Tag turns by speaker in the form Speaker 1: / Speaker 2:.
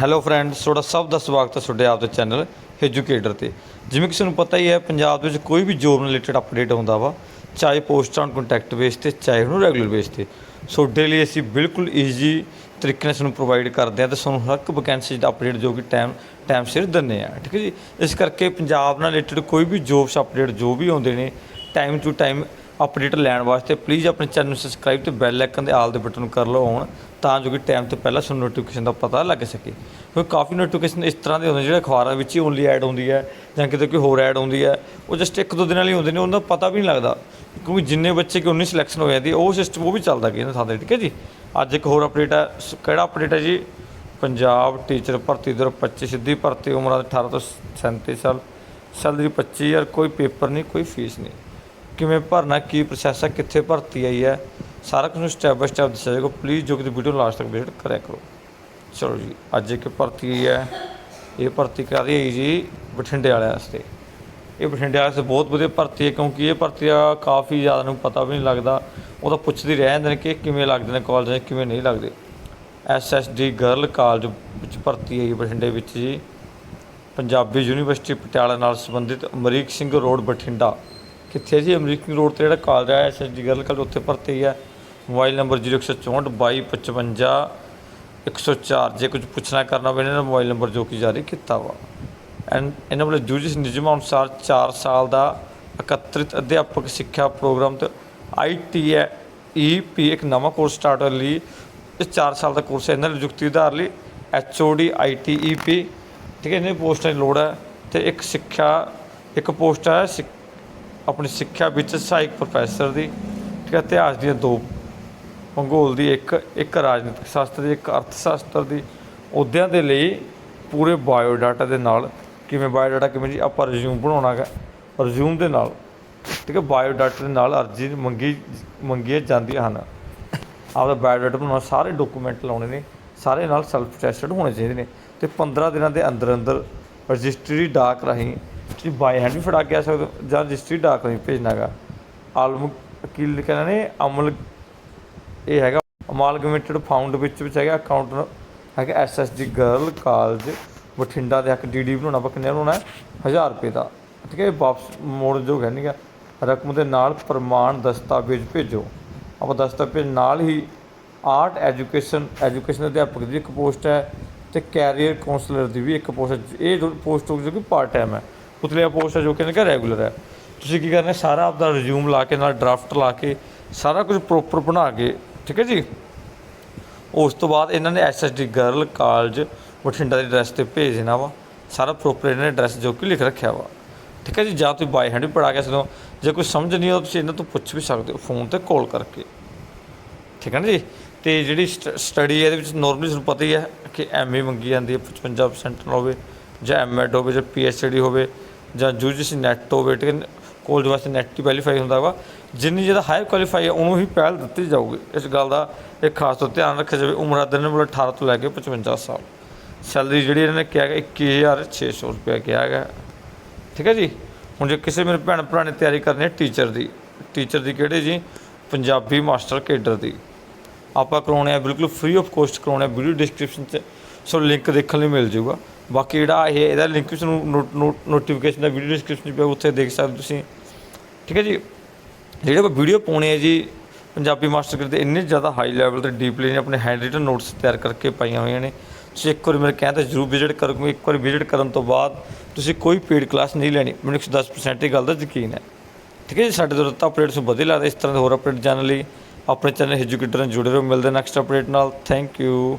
Speaker 1: Hello friends ਤੁਹਾਡਾ ਸਭ ਦਾ ਸਵਾਗਤ ਹੈ ਤੁਹਾਡੇ ਆਪ ਦੇ ਚੈਨਲ ਐਜੂਕੇਟਰ ਤੇ। ਜਿਵੇਂ ਕਿ ਤੁਹਾਨੂੰ ਪਤਾ ਹੀ ਹੈ, ਪੰਜਾਬ ਦੇ ਵਿੱਚ ਕੋਈ ਵੀ ਜੋਬ ਨਾਲ ਰਿਲੇਟਡ ਅਪਡੇਟ ਹੁੰਦਾ ਵਾ, ਚਾਹੇ ਪੋਸਟ ਆਨ ਕੰਟੈਕਟ ਬੇਸ ਤੇ, ਚਾਹੇ ਉਹਨੂੰ ਰੈਗੂਲਰ ਬੇਸ ਤੇ। ਸੋ ਡੇਲੀ ਅਸੀਂ ਬਿਲਕੁਲ ਈਜ਼ੀ ਤਰੀਕੇ ਨਾਲ ਤੁਹਾਨੂੰ ਪ੍ਰੋਵਾਈਡ ਕਰਦੇ ਹਾਂ ਤੇ ਤੁਹਾਨੂੰ ਹਰ ਇੱਕ ਵੈਕੈਂਸੀ ਦਾ ਅਪਡੇਟ ਜੋ ਕਿ ਟਾਈਮ ਟਾਈਮ ਸਿਰ ਦਿੰਦੇ ਆ ਠੀਕ ਹੈ ਜੀ? ਇਸ ਕਰਕੇ ਪੰਜਾਬ ਨਾਲ ਰਿਲੇਟਡ ਕੋਈ ਵੀ ਜੋਬਸ ਅਪਡੇਟ ਜੋ ਵੀ ਆਉਂਦੇ ਨੇ ਟਾਈਮ ਟੂ ਟਾਈਮ ਅਪਡੇਟ ਲੈਣ ਵਾਸਤੇ ਪਲੀਜ਼ ਆਪਣੇ ਚੈਨਲ ਨੂੰ ਸਬਸਕ੍ਰਾਈਬ ਤੇ ਬੈਲ ਆਈਕਨ ਦੇ ਆਲ ਦੇ ਬਟਨ ਨੂੰ ਕਰ ਲਓ ਔਨ ਤਾਂ ਜੋ ਕਿ ਟਾਈਮ ਤੋਂ ਪਹਿਲਾਂ ਤੁਹਾਨੂੰ ਨੋਟੀਫਿਕੇਸ਼ਨ ਦਾ ਪਤਾ ਲੱਗ ਸਕੇ। ਕਿਉਂਕਿ ਕਾਫੀ ਨੋਟੀਫਿਕੇਸ਼ਨ ਇਸ ਤਰ੍ਹਾਂ ਦੇ ਹੁੰਦੇ ਜਿਹੜੇ ਅਖਬਾਰਾਂ ਵਿੱਚ ਹੀ ਓਨਲੀ ਐਡ ਹੁੰਦੀ ਹੈ ਜਾਂ ਕਿਤੇ ਕੋਈ ਹੋਰ ਐਡ ਹੁੰਦੀ ਹੈ ਉਹ ਜਸਟ ਇੱਕ ਦੋ ਦਿਨਾਂ ਲਈ ਹੁੰਦੇ ਨੇ ਉਹਨਾਂ ਦਾ ਪਤਾ ਵੀ ਨਹੀਂ ਲੱਗਦਾ। ਕਿਉਂਕਿ ਜਿੰਨੇ ਬੱਚੇ ਕਿ 19 ਸਿਲੈਕਸ਼ਨ ਹੋ ਜਾਂਦੀ ਹੈ, ਉਹ ਸਿਸਟਮ ਉਹ ਵੀ ਚੱਲਦਾ ਕਿ ਇਹਨਾਂ ਥਾਂ ਤੇ ਠੀਕ ਹੈ ਜੀ? ਅੱਜ ਇੱਕ ਹੋਰ ਅਪਡੇਟ ਹੈ ਸ- ਕਿਹੜਾ ਅਪਡੇਟ ਹੈ ਜੀ? ਪੰਜਾਬ ਟੀਚਰ ਭਰਤੀ ਦਰ 25 ਸਿੱਧੀ ਭਰਤੀ ਉਮਰਾਂ 18 ਤੋਂ 37 ਸਾਲ ਸੈਲਰੀ 25000 ਕੋਈ ਪੇਪਰ ਨਹੀਂ ਕੋਈ ਫੀਸ ਨਹੀਂ। ਕਿਵੇਂ ਭਰਨਾ, ਕੀ ਪ੍ਰੋਸੈਸ ਹੈ ਕਿੱਥੇ ਭਰਤੀ ਆਈ ਹੈ, ਸਾਰਾ ਕੁਝ ਸਟੈਪ ਬਾਈ ਸਟੈਪ ਦੱਸਿਆ ਜਾਏਗਾ। ਪਲੀਜ਼ ਜੋ ਕਿ ਵੀਡੀਓ ਲਾਸਟ ਤੱਕ ਵਿਜ਼ਿਟ ਕਰਿਆ ਕਰੋ। ਚਲੋ ਜੀ, ਅੱਜ ਇੱਕ ਭਰਤੀ ਆਈ ਹੈ। ਇਹ ਭਰਤੀ ਕਰ ਰਹੀ ਹੈ ਜੀ ਬਠਿੰਡੇ ਵਾਲਿਆਂ ਵਾਸਤੇ। ਇਹ ਬਠਿੰਡੇ ਵਾਸਤੇ ਬਹੁਤ ਵਧੀਆ ਭਰਤੀ ਹੈ, ਕਿਉਂਕਿ ਇਹ ਭਰਤੀ ਆ ਕਾਫੀ ਜ਼ਿਆਦਾ ਨੂੰ ਪਤਾ ਵੀ ਨਹੀਂ ਲੱਗਦਾ। ਉਹ ਤਾਂ ਪੁੱਛਦੇ ਰਹਿ ਜਾਂਦੇ ਨੇ ਕਿ ਕਿਵੇਂ ਲੱਗਦੇ ਨੇ ਕਾਲਜ ਕਿਵੇਂ ਨਹੀਂ ਲੱਗਦੇ। ਐਸਐਸਡੀ ਗਰਲ ਕਾਲਜ ਵਿੱਚ ਭਰਤੀ ਹੈ ਬਠਿੰਡੇ ਵਿੱਚ ਜੀ। ਪੰਜਾਬੀ ਯੂਨੀਵਰਸਿਟੀ ਪਟਿਆਲਾ ਨਾਲ ਸੰਬੰਧਿਤ ਅਮਰੀਕ ਸਿੰਘ ਰੋਡ ਬਠਿੰਡਾ। ਕਿੱਥੇ ਜੀ? ਅਮਰੀਕ ਰੋਡ ਤੇ ਜਿਹੜਾ ਕਾਲਜ ਹੈ ਐਸਐਸਡੀ ਗਰਲ ਕਾਲਜ ਉੱਥੇ ਭਰਤੀ ਹੈ। ਮੋਬਾਈਲ ਨੰਬਰ 0164 2255 104 ਜੇ ਕੁਝ ਪੁੱਛਣਾ ਕਰਨਾ ਹੋਵੇ, ਇਹਨਾਂ ਦਾ ਮੋਬਾਈਲ ਨੰਬਰ ਜੋ ਕਿ ਜਾਰੀ ਕੀਤਾ ਵਾ। ਐਂਡ ਇਹਨਾਂ ਵੱਲੋਂ ਜੂਜਿਸ ਨਿਯਮਾਂ ਅਨੁਸਾਰ 4 ਸਾਲ ਦਾ ਇਕੱਤਰਿਤ ਅਧਿਆਪਕ ਸਿੱਖਿਆ ਪ੍ਰੋਗਰਾਮ ਤੇ ਆਈਟੀਈ ਇੱਕ ਨਵਾਂ ਕੋਰਸ ਸਟਾਰਟ ਕਰਨ ਲਈ ਇਹ 4 ਸਾਲ ਦਾ ਕੋਰਸ ਹੈ। ਇਹਨਾਂ ਲਈ ਨਿਯੁਕਤੀ ਆਧਾਰ ਲਈ ਐਚਓਡੀ ਆਈਟੀਈਪੀ ਠੀਕ ਹੈ, ਇਹਨਾਂ ਪੋਸਟਾਂ ਦੀ ਲੋੜ ਹੈ ਤੇ ਇੱਕ ਸਿੱਖਿਆ, ਇੱਕ ਪੋਸਟ ਹੈ ਸਿੱਖ- ਆਪਣੀ ਸਿੱਖਿਆ ਵਿੱਚ ਸਹਾਇਕ ਪ੍ਰੋਫੈਸਰ ਦੀ, ਠੀਕ ਹੈ, ਇਤਿਹਾਸ ਦੀਆਂ ਦੋ ਭੂਗੋਲ ਦੀ ਇੱਕ ਇੱਕ ਰਾਜਨੀਤਿਕ ਸ਼ਾਸਤਰ ਦੀ, ਇੱਕ ਅਰਥ ਸ਼ਾਸਤਰ ਦੀ, ਅਹੁਦਿਆਂ ਦੇ ਲਈ ਪੂਰੇ ਬਾਇਓ ਡਾਟਾ ਦੇ ਨਾਲ, ਕਿਵੇਂ ਬਾਇਓ ਡਾਟਾ ਕਿਵੇਂ ਜੀ, ਆਪਾਂ ਰਿਜ਼ਿਊਮ ਬਣਾਉਣਾ ਹੈ ਰਿਜ਼ਿਊਮ ਦੇ ਨਾਲ, ਠੀਕ ਹੈ ਬਾਇਓ ਡਾਟਾ ਦੇ ਨਾਲ ਅਰਜ਼ੀ ਮੰਗੀ, ਮੰਗੀਆਂ ਜਾਂਦੀਆਂ ਹਨ। ਆਪਦਾ ਬਾਇਓ ਡਾਟਾ ਬਣਾਉਣਾ, ਸਾਰੇ ਡਾਕੂਮੈਂਟ ਲਾਉਣੇ ਨੇ, ਸਾਰੇ ਨਾਲ ਸੈਲਫ ਟੈਸਟਡ ਹੋਣੇ ਚਾਹੀਦੇ ਨੇ। ਤੇ 15 ਦਿਨਾਂ ਦੇ ਅੰਦਰ ਅੰਦਰ ਰਜਿਸਟਰੀ ਡਾਕ ਰਾਹੀਂ ਤੁਸੀਂ ਬਾਏ ਹੈਂਡ ਵੀ ਫੜਾ ਕੇ ਆ ਸਕਦੇ ਹੋ, ਜਾਂ ਰਜਿਸਟਰੀ ਡਾਕ ਰਾਹੀਂ ਭੇਜਣਾ ਹੈਗਾ। ਆਲਮ ਅਕੀਲ ਲਿਖਿਆ ਨੇ, ਅਮਲ ਇਹ ਹੈਗਾ ਅਮਾਲਗਮੇਟਡ ਫਾਊਂਡ ਵਿੱਚ ਵਿੱਚ ਹੈਗਾ ਅਕਾਊਂਟ ਹੈਗਾ ਐਸਐਸਡੀ ਗਰਲ ਕਾਲਜ, ਬਠਿੰਡਾ ਦੇ ਹੱਕ ਡੀਡੀ ਬਣਾਉਣਾ ਆਪਾਂ ਕਿੰਨੇ ਬਣਾਉਣਾ ਹੈ? 1000 ਰੁਪਏ ਦਾ। ਠੀਕ ਹੈ ਵਾਪਸ ਮੋੜ ਜੋ ਹੈ ਨਹੀਂਗਾ ਰਕਮ ਦੇ ਨਾਲ ਪ੍ਰਮਾਣ ਦਸਤਾਵੇਜ਼ ਭੇਜੋ। ਆਪਾਂ ਦਸਤਾਵੇਜ਼ ਨਾਲ ਹੀ ਆਰਟ ਐਜੂਕੇਸ਼ਨ ਐਜੂਕੇਸ਼ਨ ਅਧਿਆਪਕ ਦੀ ਇੱਕ ਪੋਸਟ ਹੈ ਤੇ ਕੈਰੀਅਰ ਕਾਉਂਸਲਰ ਦੀ ਵੀ ਇੱਕ ਪੋਸਟ ਹੈ। ਇਹ ਜੋ ਪੋਸਟ ਜੋ ਕਿ ਪਾਰਟ ਟਾਈਮ ਹੈ। ਉਤਲੀਆ ਪੋਸਟ ਹੈ ਜੋ ਕਿ ਇਹਨਾਂ ਕਿ ਰੈਗੂਲਰ ਹੈ। ਤੁਸੀਂ ਕੀ ਕਰਨਾ, ਸਾਰਾ ਆਪਦਾ ਰਿਜ਼ਿਊਮ ਲਾ ਕੇ, ਨਾਲ ਡਰਾਫਟ ਲਾ ਕੇ, ਸਾਰਾ ਕੁਝ ਪ੍ਰੋਪਰ ਬਣਾ ਕੇ, ਠੀਕ ਹੈ ਜੀ? ਉਸ ਤੋਂ ਬਾਅਦ ਇਹਨਾਂ ਨੇ ਐਸਐਸਡੀ ਗਰਲ ਕਾਲਜ ਬਠਿੰਡਾ ਦੇ ਐਡਰੈਸ ਤੇ ਭੇਜ ਦੇਣਾ ਵਾ। ਸਾਰਾ ਪ੍ਰੋਪਰ ਇਹਨਾਂ ਨੇ ਐਡਰੈਸ ਜੋ ਕਿ ਲਿਖ ਰੱਖਿਆ ਵਾ। ਠੀਕ ਹੈ ਜੀ? ਜਾਂ ਤੁਸੀਂ ਬਾਈ ਹੈਂਡ ਵੀ ਪੜਾ ਕੇ ਸਕਦੇ ਜੇ ਕੋਈ ਸਮਝ ਨਹੀਂ ਆਉਂਦਾ, ਤੁਸੀਂ ਇਹਨਾਂ ਤੋਂ ਪੁੱਛ ਵੀ ਸਕਦੇ ਹੋ ਫੋਨ ਤੇ ਕਾਲ ਕਰਕੇ। ਠੀਕ ਹੈ ਨਾ ਜੀ? ਤੇ ਜਿਹੜੀ ਸਟੱਡੀ ਇਹਦੇ ਵਿੱਚ ਨਾਰਮਲੀ ਤੁਹਾਨੂੰ ਪਤਾ ਹੀ ਹੈ ਕਿ ਐਮਏ ਮੰਗੀ ਜਾਂਦੀ ਹੈ 55% ਨਾਲ ਹੋਵੇ। ਜਾਂ ਐਮਐਡ ਹੋਵੇ ਜਾਂ ਪੀਐਚਡੀ ਹੋਵੇ ਜਾਂ ਯੂਜੀਸੀ ਨੈਟ ਹੋਵੇ, ਠੀਕ ਹੈ, ਕਾਲਜ ਵਾਸਤੇ ਨੈਟ ਕੁਆਲੀਫਾਈ ਹੁੰਦਾ ਵਾ। ਜਿੰਨੀ ਜਿਹਦਾ ਹਾਈ ਕੁਆਲੀਫਾਈ ਹੈ ਉਹਨੂੰ ਹੀ ਪਹਿਲ ਦਿੱਤੀ ਜਾਊਗੀ। ਇਸ ਗੱਲ ਦਾ ਇੱਕ ਖਾਸ ਤੌਰ ਧਿਆਨ ਰੱਖਿਆ ਜਾਵੇ। ਉਮਰ ਦੇ ਨਾਲ 18 ਤੋਂ ਲੈ ਕੇ 55 ਸਾਲ। ਸੈਲਰੀ ਜਿਹੜੀ ਇਹਨਾਂ ਨੇ ਕਿਹਾ ਹੈ 21600 ਰੁਪਏ ਕਿਹਾ ਹੈਗਾ ਠੀਕ ਹੈ ਜੀ? ਹੁਣ ਜੇ ਕਿਸੇ ਮੇਰੇ ਭੈਣ ਭਰਾ ਨੇ ਤਿਆਰੀ ਕਰਨੀ ਹੈ ਟੀਚਰ ਦੀ ਟੀਚਰ ਦੀ ਕਿਹੜੇ ਜੀ? ਪੰਜਾਬੀ ਮਾਸਟਰ ਕੇਡਰ ਦੀ। ਆਪਾਂ ਕਰਾਉਣੇ ਆ, ਬਿਲਕੁਲ ਫ੍ਰੀ ਆਫ ਕੋਸਟ ਕਰਾਉਣੇ ਆ ਵੀਡੀਓ ਡਿਸਕ੍ਰਿਪਸ਼ਨ 'ਚ। ਸੋ ਲਿੰਕ ਦੇਖਣ ਲਈ ਮਿਲ ਜਾਊਗਾ ਬਾਕੀ ਜਿਹੜਾ ਇਹ, ਇਹਦਾ ਲਿੰਕ ਵੀ ਤੁਹਾਨੂੰ ਨੋਟੀਫਿਕੇਸ਼ਨ ਦਾ ਵੀਡੀਓ ਡਿਸਕ੍ਰਿਪਸ਼ਨ 'ਚ ਪਿਆ ਉੱਥੇ ਦੇਖ ਸਕਦੇ ਹੋ ਤੁਸੀਂ। ਠੀਕ ਹੈ ਜੀ? ਜਿਹੜੇ ਆਪਾਂ ਵੀਡੀਓ ਪਾਉਣੇ ਆ ਜੀ, ਪੰਜਾਬੀ ਮਾਸਟਰ ਕਰਦੇ ਇੰਨੇ ਜ਼ਿਆਦਾ ਹਾਈ ਲੈਵਲ ਤੇ ਡੀਪਲੀ ਨੇ, ਆਪਣੇ ਹੈਂਡ ਰਿਟਨ ਨੋਟਸ ਤਿਆਰ ਕਰਕੇ ਪਾਈਆਂ ਹੋਈਆਂ ਨੇ। ਤੁਸੀਂ ਇੱਕ ਵਾਰੀ ਮੇਰੇ ਕਹਿੰਦਾ ਜ਼ਰੂਰ ਵਿਜ਼ਿਟ ਕਰੋ ਇੱਕ ਵਾਰੀ ਵਿਜ਼ਿਟ ਕਰਨ ਤੋਂ ਬਾਅਦ ਤੁਸੀਂ ਕੋਈ ਪੇਡ ਕਲਾਸ ਨਹੀਂ ਲੈਣੀ, ਮੈਨੂੰ 110% ਇਹ ਗੱਲ ਦਾ ਯਕੀਨ ਹੈ। ਠੀਕ ਹੈ ਜੀ? ਸਾਡੇ ਤੋਂ ਦਿੱਤਾ ਅਪਡੇਟਸ ਨੂੰ ਵਧੀਆ ਲੱਗਦਾ, ਇਸ ਤਰ੍ਹਾਂ ਦੇ ਹੋਰ ਅਪਡੇਟ ਜਾਣਨ ਲਈ ਆਪਣੇ ਚੈਨਲ ਐਜੂਕੇਟਰ ਨਾਲ ਜੁੜੇ ਰਹੋ, ਮਿਲਦੇ ਨੈਕਸਟ ਅਪਡੇਟ ਨਾਲ। Thank you